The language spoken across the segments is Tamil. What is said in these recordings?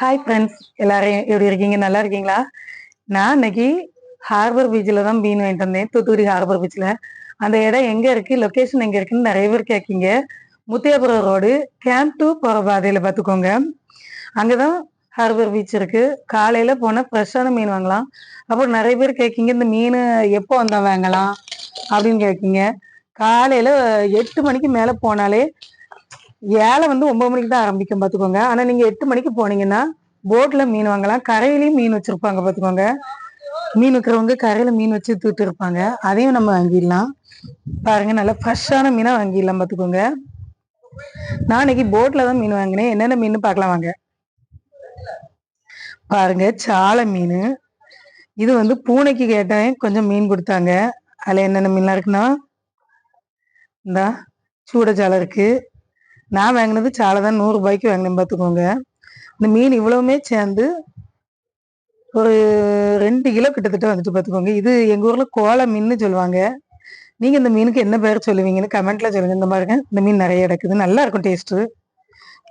ஹாய் ஃப்ரெண்ட்ஸ் எல்லாரும் எப்படி இருக்கீங்க? நல்லா இருக்கீங்களா? நான் இன்னைக்கு ஹார்பர் பீச்சில் தான் மீன் வாங்கிட்டு வந்தேன். தூத்துக்குடி ஹார்பர் பீச்சில் அந்த இடம் எங்கே இருக்குது லொக்கேஷன் எங்கே இருக்குன்னு நிறைய பேர் கேட்கீங்க. முத்தியாபுரம் ரோடு கேம்ப் டூ போகிற பாதையில் பார்த்துக்கோங்க. அங்கே தான் ஹார்பர் பீச் இருக்குது காலையில் போனால் ஃப்ரெஷ்ஷான மீன் வாங்கலாம். அப்புறம் நிறைய பேர் கேட்கீங்க இந்த மீன் எப்போ வந்தால் வாங்கலாம்? அப்படின்னு கேட்கீங்க. காலையில் எட்டு மணிக்கு மேலே போனாலே ஏழை வந்து ஒன்பது மணிக்கு தான் ஆரம்பிக்கும் பார்த்துக்கோங்க. ஆனால் நீங்கள் எட்டு மணிக்கு போனீங்கன்னா போட்டில் மீன் வாங்கலாம். கரையிலையும் மீன் வச்சுருப்பாங்க பார்த்துக்கோங்க. மீன் விற்கிறவங்க கரையில் மீன் வச்சு தூட்டு இருப்பாங்க. அதையும் நம்ம வாங்கிடலாம். பாருங்க நல்லா ஃப்ரெஷ்ஷான மீனாக வாங்கிடலாம் பார்த்துக்கோங்க. நான் இன்னைக்கு போட்டில் தான் மீன் வாங்கினேன். என்னென்ன மீன் பார்க்கலாம் வாங்க. பாருங்க சாலை மீன். இது வந்து பூனைக்கு கேட்டேன். கொஞ்சம் மீன் கொடுத்தாங்க. அதில் என்னென்ன மீன்லாம் இருக்குன்னா இந்த சூடச்சாலை இருக்கு. நான் வாங்கினது சாலை தான் நூறுரூபாய்க்கு வாங்கினேன் பார்த்துக்கோங்க இந்த மீன் இவ்வளவுமே சேர்ந்து ஒரு ரெண்டு கிலோ கிட்டத்தட்ட வந்துட்டு பார்த்துக்கோங்க இது எங்கள் ஊரில் கோலை மீன்னு சொல்லுவாங்க. நீங்கள் இந்த மீனுக்கு என்ன பேர் சொல்லுவீங்கன்னு கமெண்ட்டில் சொல்லுங்கள் இந்த மாதிரி இந்த மீன் நிறைய கிடக்குது நல்லா இருக்கும் டேஸ்ட்டு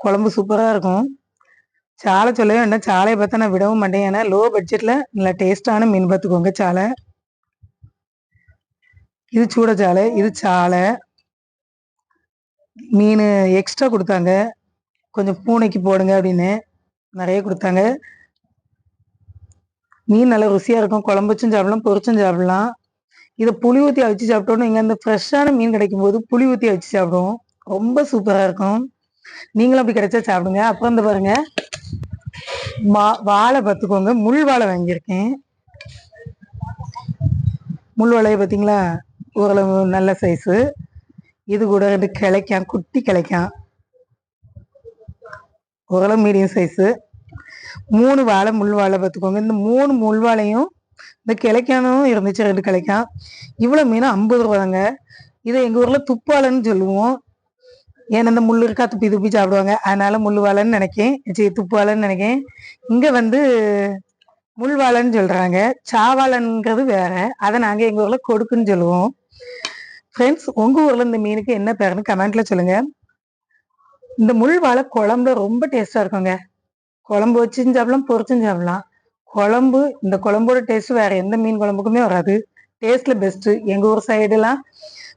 குழம்பு சூப்பராக இருக்கும். சாலை சொல்லவே வேண்டாம். சாலையை பார்த்தா நான் விடவும் மாட்டேன். ஏன்னா லோ பட்ஜெட்டில் நல்லா டேஸ்டான மீன் பார்த்துக்கோங்க சாலை. இது சூட சாலை. இது சாலை. மீன் எக்ஸ்ட்ரா கொடுத்தாங்க. கொஞ்சம் பூனைக்கு போடுங்க அப்படின்னு நிறைய கொடுத்தாங்க. மீன் நல்லா ருசியாக இருக்கும். குழம்பு வச்சும் சாப்பிடலாம் பொரிச்சும் சாப்பிடலாம். இதை புளி ஊற்றி அவிச்சு சாப்பிட்டோன்னு இங்கே அந்த ஃப்ரெஷ்ஷான மீன் கிடைக்கும் போது புளி ஊற்றி அவிச்சு சாப்பிடுவோம். ரொம்ப சூப்பராக இருக்கும். நீங்களும் அப்படி கிடைச்சா சாப்பிடுங்க. அப்புறம் இந்த பாருங்க. மா வாழை பார்த்துக்கோங்க. முள் வாழை வாங்கியிருக்கேன். முள் வாழையை பார்த்தீங்களா? ஓரளவு நல்ல சைஸு இது கூட ரெண்டு கிளைக்கான் குட்டி கிளைக்கான். ஓரளவு மீடியம் சைஸு மூணு வாழை முள் வாழை பார்த்துக்கோங்க. இந்த மூணு முள் வாழையும் இந்த கிளைக்கானும் இருந்துச்சு ரெண்டு கிளைக்கான். இவ்வளோ மீன் ஐம்பது ரூபாங்க இதை எங்கள் ஊரில் துப்பாலைன்னு சொல்லுவோம். ஏன்னா இந்த முள் இருக்கா துப்பி துப்பி சாப்பிடுவாங்க. அதனால முள் வாழைன்னு நினைக்கேன். சரி துப்பாலைன்னு நினைக்கேன். இங்கே வந்து முள் வாழைன்னு சொல்கிறாங்க சாவாழைன்றது வேற. அதை நாங்கள் எங்கள் ஊரில் கொடுக்குன்னு சொல்லுவோம். ஃப்ரெண்ட்ஸ் உங்கள் ஊரில் இந்த மீனுக்கு என்ன பேருன்னு கமெண்ட்ல சொல்லுங்க. இந்த முள் வாழை குழம்புல ரொம்ப டேஸ்ட்டாக இருக்குங்க. குழம்பு வச்சும் சாப்பிடலாம் பொரிச்சும் சாப்பிடலாம் குழம்பு இந்த குழம்போட டேஸ்ட் வேற எந்த மீன் குழம்புக்குமே வராது. டேஸ்ட்ல பெஸ்ட் எங்க ஊர் சைடுலாம்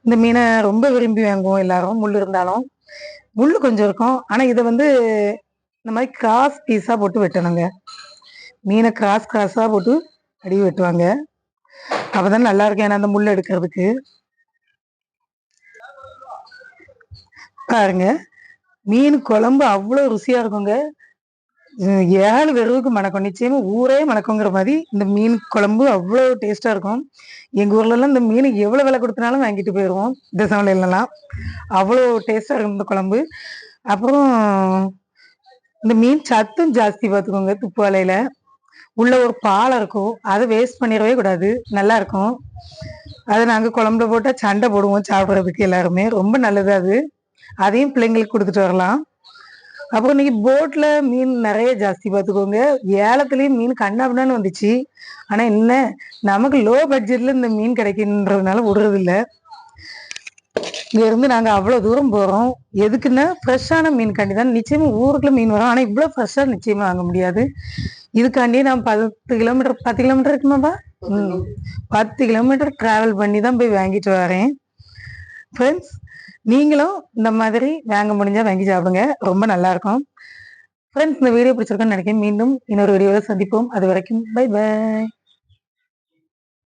இந்த மீனை ரொம்ப விரும்பி வாங்குவோம் எல்லாரும் முள் இருந்தாலும். முள் கொஞ்சம் இருக்கும். ஆனா இதை வந்து இந்த மாதிரி கிராஸ் பீஸா போட்டு வெட்டணுங்க. மீனை கிராஸ் கிராஸா போட்டு அடி வெட்டுவாங்க. அப்பதான் நல்லா இருக்கும். ஏன்னா அந்த முள் எடுக்கிறதுக்கு. பாருங்க. மீன் குழம்பு அவ்வளோ ருசியா இருக்குங்க. ஏழு வெறுவுக்கு மணக்கும். நிச்சயமா ஊரே மணக்குங்கிற மாதிரி இந்த மீன் குழம்பு அவ்வளோ டேஸ்டா இருக்கும். எங்க ஊர்லலாம் இந்த மீன் எவ்வளவு விலை கொடுத்தனாலும் வாங்கிட்டு போயிடுவோம் இந்த சமையலாம் அவ்வளோ டேஸ்டா இருக்கும் இந்த குழம்பு. அப்புறம் இந்த மீன் சத்தும் ஜாஸ்தி பார்த்துக்கோங்க துப்புவாலையில உள்ள ஒரு பாலை இருக்கும். அதை வேஸ்ட் பண்ணிடவே கூடாது. நல்லா இருக்கும். அதை நாங்கள் குழம்புல போட்டால் சண்டை போடுவோம் சாப்பிட்றதுக்கு எல்லாருமே. ரொம்ப நல்லது அது. அதையும் பிள்ளைங்களுக்கு கொடுத்துட்டு வரலாம். அப்புறம் இன்னைக்கு போட்ல மீன் நிறைய ஜாஸ்தி பார்த்துக்கோங்க. ஏலத்துலயும் மீன் கண்ணாபின்னு வந்துச்சு. ஆனா என்ன நமக்கு லோ பட்ஜெட்ல இந்த மீன் கிடைக்குன்றதுனால விடுறது இல்ல இங்க இருந்து நாங்க அவ்வளவு தூரம் போறோம். எதுக்குன்னா ஃப்ரெஷ்ஷான மீன் காண்டி தான் நிச்சயமா ஊருக்குள்ள மீன் வரும். ஆனா இவ்வளவு ஃப்ரெஷ்ஷா நிச்சயமா வாங்க முடியாது. இதுக்காண்டி நான் பத்து கிலோமீட்டர் பத்து கிலோமீட்டர் இருக்குமாப்பா? பத்து கிலோமீட்டர் டிராவல் பண்ணி தான் போய் வாங்கிட்டு வரேன். ஃப்ரெண்ட்ஸ் நீங்களும் இந்த மாதிரி வாங்க முடிஞ்சா வாங்கி சாப்பிடுங்க. ரொம்ப நல்லா இருக்கும். ஃப்ரெண்ட்ஸ் இந்த வீடியோ பிடிச்சிருக்கோன்னு நினைக்கிறேன். மீண்டும் இன்னொரு வீடியோவில் சந்திப்போம். அது வரைக்கும் பை பாய்